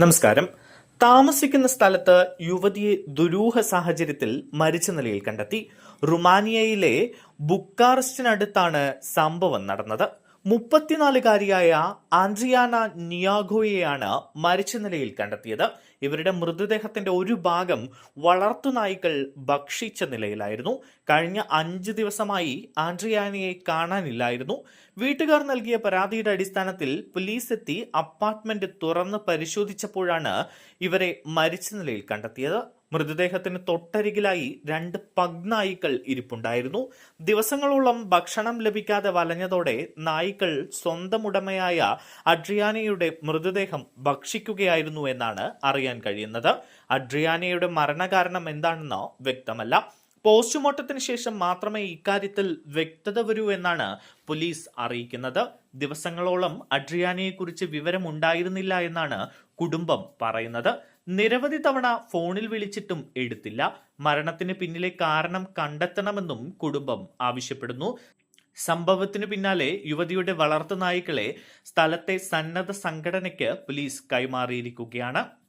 നമസ്കാരം. താമസിക്കുന്ന സ്ഥലത്ത് യുവതിയെ ദുരൂഹ സാഹചര്യത്തിൽ മരിച്ച നിലയിൽ കണ്ടെത്തി. റുമാനിയയിലെ ബുക്കാറസ്റ്റിനടുത്താണ് സംഭവം നടന്നത്. മുപ്പത്തിനാലുകാരിയായ ആൻഡ്രിയാന നിയാഗോയെയാണ് മരിച്ച നിലയിൽ കണ്ടെത്തിയത്. ഇവരുടെ മൃതദേഹത്തിന്റെ ഒരു ഭാഗം വളർത്തുനായ്ക്കൾ ഭക്ഷിച്ച നിലയിലായിരുന്നു. കഴിഞ്ഞ അഞ്ച് ദിവസമായി ആൻഡ്രിയാനയെ കാണാനില്ലായിരുന്നു. വീട്ടുകാർ നൽകിയ പരാതിയുടെ അടിസ്ഥാനത്തിൽ പോലീസ് എത്തി അപ്പാർട്ട്മെന്റ് തുറന്ന് പരിശോധിച്ചപ്പോഴാണ് ഇവരെ മരിച്ച നിലയിൽ കണ്ടെത്തിയത്. മൃതദേഹത്തിന് തൊട്ടരികിലായി രണ്ട് പഗ് നായ്ക്കൾ ഇരിപ്പുണ്ടായിരുന്നു. ദിവസങ്ങളോളം ഭക്ഷണം ലഭിക്കാതെ വലഞ്ഞതോടെ നായ്ക്കൾ സ്വന്തം ഉടമയായ അഡ്രിയാനയുടെ മൃതദേഹം ഭക്ഷിക്കുകയായിരുന്നു എന്നാണ് അറിയാൻ കഴിയുന്നത്. അഡ്രിയാനയുടെ മരണകാരണം എന്താണെന്നോ വ്യക്തമല്ല. പോസ്റ്റ്മോർട്ടത്തിന് ശേഷം മാത്രമേ ഇക്കാര്യത്തിൽ വ്യക്തത വരൂ എന്നാണ് പോലീസ് അറിയിക്കുന്നത്. ദിവസങ്ങളോളം അഡ്രിയാനയെക്കുറിച്ച് വിവരമുണ്ടായിരുന്നില്ല എന്നാണ് കുടുംബം പറയുന്നത്. നിരവധി തവണ ഫോണിൽ വിളിച്ചിട്ടും എടുത്തില്ല. മരണത്തിന് പിന്നിലെ കാരണം കണ്ടെത്തണമെന്നും കുടുംബം ആവശ്യപ്പെടുന്നു. സംഭവത്തിന് പിന്നാലെ യുവതിയുടെ വളർത്തുനായ്ക്കളെ സ്ഥലത്തെ സന്നദ്ധ സംഘടനയ്ക്ക് പോലീസ് കൈമാറിയിരിക്കുകയാണ്.